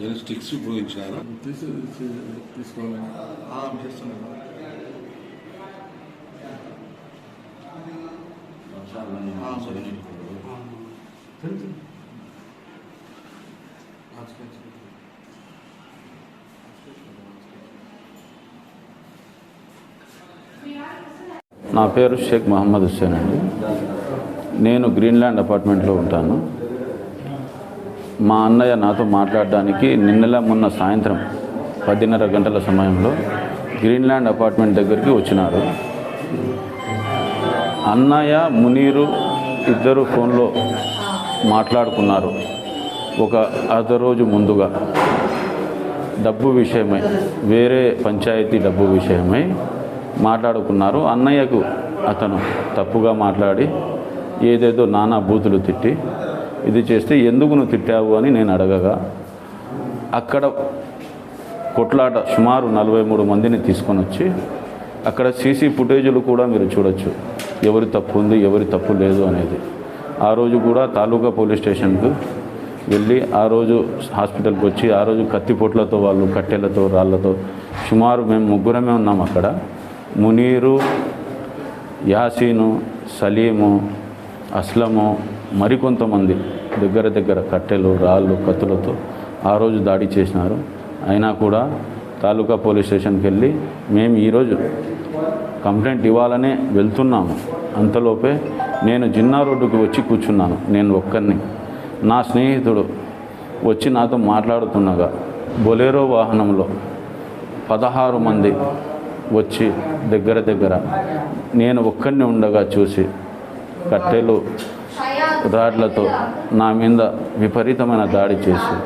ఏదో స్టిక్స్ ఉపయోగించారా? చేస్తున్నాను. నా పేరు షేక్ మహమ్మద్ హుస్సేన్ అండి. నేను గ్రీన్లాండ్ అపార్ట్మెంట్లో ఉంటాను. మా అన్నయ్య నాతో మాట్లాడడానికి నిన్నెల మొన్న సాయంత్రం పదిన్నర గంటల సమయంలో గ్రీన్లాండ్ అపార్ట్మెంట్ దగ్గరికి వచ్చినారు. అన్నయ్య మునీరు ఇద్దరు ఫోన్లో మాట్లాడుకున్నారు. ఒక అర్ధ రోజు ముందుగా. డబ్బు విషయమై వేరే పంచాయతీ డబ్బు విషయమై మాట్లాడుకున్నారు. అన్నయ్యకు అతను తప్పుగా మాట్లాడి ఏదేదో నానా బూతులు తిట్టి ఇది చేస్తే ఎందుకు నువ్వు తిట్టావు అని నేను అడగగా అక్కడ కొట్లాట సుమారు నలభై మూడు మందిని తీసుకొని వచ్చి అక్కడ సీసీ ఫుటేజీలు కూడా మీరు చూడొచ్చు. ఎవరి తప్పు ఉంది ఎవరి తప్పు లేదు అనేది. ఆ రోజు కూడా తాలూకా పోలీస్ స్టేషన్కు వెళ్ళి ఆ రోజు హాస్పిటల్కి వచ్చి ఆ రోజు కత్తిపోట్లతో వాళ్ళు కట్టెలతో రాళ్ళతో సుమారు మేము ముగ్గురమే ఉన్నాం అక్కడ. మునీరు యాసీను సలీము అస్లము మరికొంతమంది దగ్గర దగ్గర కట్టెలు రాళ్ళు కత్తులతో ఆ రోజు దాడి చేసినారు. అయినా కూడా తాలూకా పోలీస్ స్టేషన్కి వెళ్ళి మేము ఈరోజు కంప్లైంట్ ఇవ్వాలనే వెళ్తున్నాము. అంతలోపే నేను జిన్నా రోడ్డుకి వచ్చి కూర్చున్నాను. నేను ఒక్కరిని నా స్నేహితుడు వచ్చి నాతో మాట్లాడుతుండగా బొలేరో వాహనంలో పదహారు మంది వచ్చి దగ్గర దగ్గర నేను ఒక్కరిని ఉండగా చూసి కట్టెలు రాడ్లతో నా మీద విపరీతమైన దాడి చేసి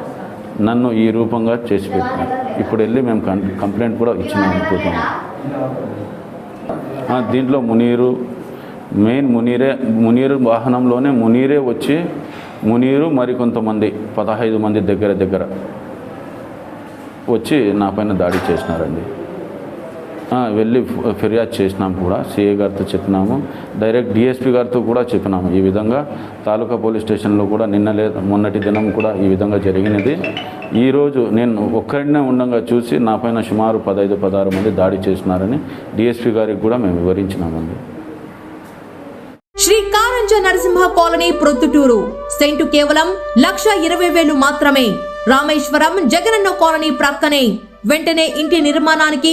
నన్ను ఈ రూపంగా చేసి పెట్టాను ఇప్పుడు వెళ్ళి మేము కం కంప్లైంట్ కూడా ఇచ్చినాం అనుకుంటున్నాం. దీంట్లో మునీరు మెయిన్ మునీరే మునీరు వాహనంలోనే మునీరే వచ్చి మునీరు మరికొంతమంది పదహైదు మంది దగ్గర దగ్గర వచ్చి నా పైన దాడి చేసినారండి. వెళ్ళి ఫిర్యాదు చేసినాం కూడా సిఏ గారితో చెప్పినాము. డైరెక్ట్ డిఎస్పీ గారితో కూడా చెప్పినాము. ఈ విధంగా తాలూకా పోలీస్ స్టేషన్లో కూడా నిన్న లేదా మొన్నటి దినం కూడా ఈ విధంగా జరిగినది. ఈరోజు నేను ఒక్కడినే ఉండగా చూసి నా పైన సుమారు పదహైదు పదహారు మంది దాడి చేసినారని డిఎస్పీ గారికి కూడా మేము వివరించినామండి శ్రీ కారంజ నరసింహ కాలనీ ప్రొద్దుటూరు. సెంటు కేవలం లక్ష ఇరవై వేలు మాత్రమే. రామేశ్వరం జగనన్న కాలనీ ప్రక్కనే. వెంటనే ఇంటి నిర్మాణానికి